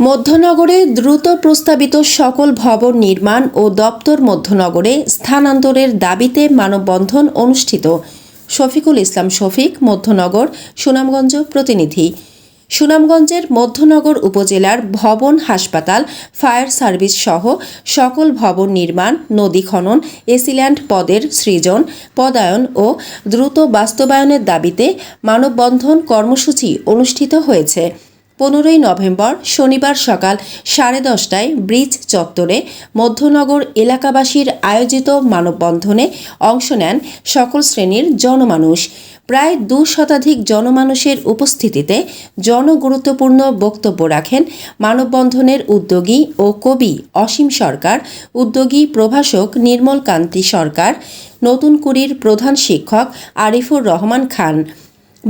মধ্যনগরে দ্রুত প্রস্তাবিত সকল ভবন নির্মাণ ও দপ্তর মধ্যনগরে স্থানান্তরের দাবিতে মানববন্ধন অনুষ্ঠিত। শফিকুল ইসলাম শফিক, মধ্যনগর, সুনামগঞ্জ প্রতিনিধি। সুনামগঞ্জের মধ্যনগর উপজেলার ভবন হাসপাতাল, ফায়ার সার্ভিস সহ সকল ভবন নির্মাণ, নদী খনন এসিল্যান্ড পদের সৃজন, পদায়ন ও দ্রুত বাস্তবায়নের দাবিতে মানববন্ধন কর্মসূচি অনুষ্ঠিত হয়েছে। পনেরোই নভেম্বর শনিবার সকাল সাড়ে দশটায় ব্রিজ চত্বরে মধ্যনগর এলাকাবাসীর আয়োজিত মানববন্ধনে অংশ নেন সকল শ্রেণির জনমানুষ। প্রায় দু শতাধিক জনমানুষের উপস্থিতিতে জনগুরুত্বপূর্ণ বক্তব্য রাখেন মানববন্ধনের উদ্যোগী ও কবি অসীম সরকার, উদ্যোগী প্রভাষক নির্মল কান্তি সরকার, নতুন কুড়ির প্রধান শিক্ষক আরিফুর রহমান খান।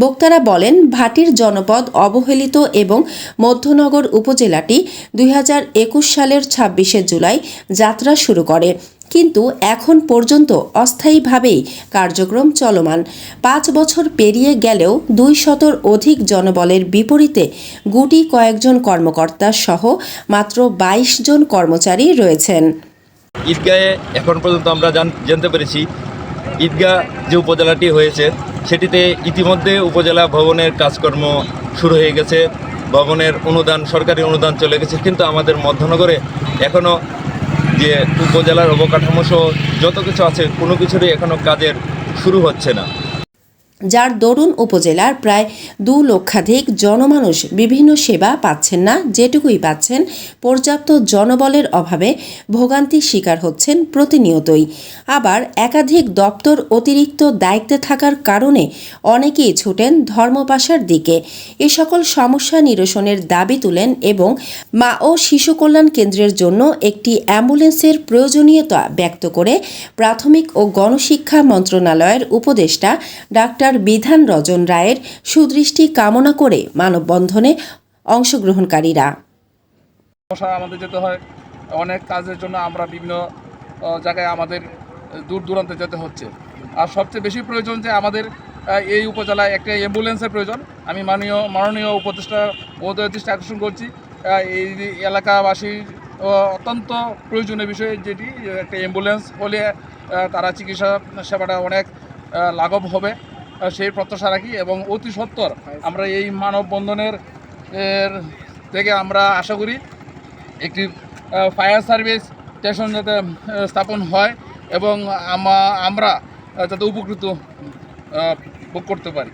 বক্তারা বলেন, ভাটির জনপদ অবহেলিত এবং মধ্যনগর উপজেলাটি দুই হাজার একুশ সালের ছাব্বিশে জুলাই যাত্রা শুরু করে। কিন্তু এখন পর্যন্ত অস্থায়ীভাবেই কার্যক্রম চলমান। পাঁচ বছর পেরিয়ে গেলেও দুই শতর অধিক জনবলের বিপরীতে গুটি কয়েকজন কর্মকর্তা সহ মাত্র বাইশ জন কর্মচারী রয়েছেন। ঈদগাহে এখন পর্যন্ত আমরা জানতে পেরেছি, ঈদগাহ যে উপজেলাটি হয়েছে সেটিতে ইতিমধ্যে উপজেলা ভবনের কাজকর্ম শুরু হয়ে গেছে। ভবনের অনুদান, সরকারি অনুদান চলে গেছে। কিন্তু আমাদের মধ্যনগরে এখনও যে উপজেলার অবকাঠামো সহ যত কিছু আছে, কোনো কিছুরই এখনও কাজের শুরু হচ্ছে না। যার দরুন উপজেলার প্রায় দু লক্ষাধিক জনমানুষ বিভিন্ন সেবা পাচ্ছেন না, যেটুকুই পাচ্ছেন, পর্যাপ্ত জনবলের অভাবে ভোগান্তির শিকার হচ্ছেন প্রতিনিয়তই। আবার একাধিক দপ্তর অতিরিক্ত দায়িত্বে থাকার কারণে অনেকেই ছুটেন ধর্মপাশার দিকে। এ সকল সমস্যা নিরসনের দাবি তুলেন এবং মা ও শিশু কল্যাণ কেন্দ্রের জন্য একটি অ্যাম্বুলেন্সের প্রয়োজনীয়তা ব্যক্ত করে প্রাথমিক ও গণশিক্ষা মন্ত্রণালয়ের উপদেষ্টা ডাক্তার বিধান রজন রায়ের সুদৃষ্টি কামনা করে মানববন্ধনে অংশগ্রহণকারীরা। আমাদের যেতে হয়। অনেক কাজের জন্য আমরা বিভিন্ন জায়গায় আমাদের দূর দূরান্তে যেতে হচ্ছে। আর সবচেয়ে বেশি প্রয়োজন যে আমাদের এই উপজেলায় একটা অ্যাম্বুলেন্সের প্রয়োজন। আমি মাননীয় মাননীয় উপদেষ্টা মহোদয়ের দৃষ্টি আকর্ষণ করছি। এই এলাকাবাসীর অত্যন্ত প্রয়োজনীয় বিষয় যেটি একটা অ্যাম্বুলেন্স হলে তারা চিকিৎসা সেবাটা অনেক লাঘব হবে। সেই প্রত্যাশা রাখি এবং অতি সত্তর আমরা এই মানববন্ধনের থেকে আমরা আশা করি একটি ফায়ার সার্ভিস স্টেশন যাতে স্থাপন হয় এবং আমরা যাতে উপকৃত ভোগ করতে পারি।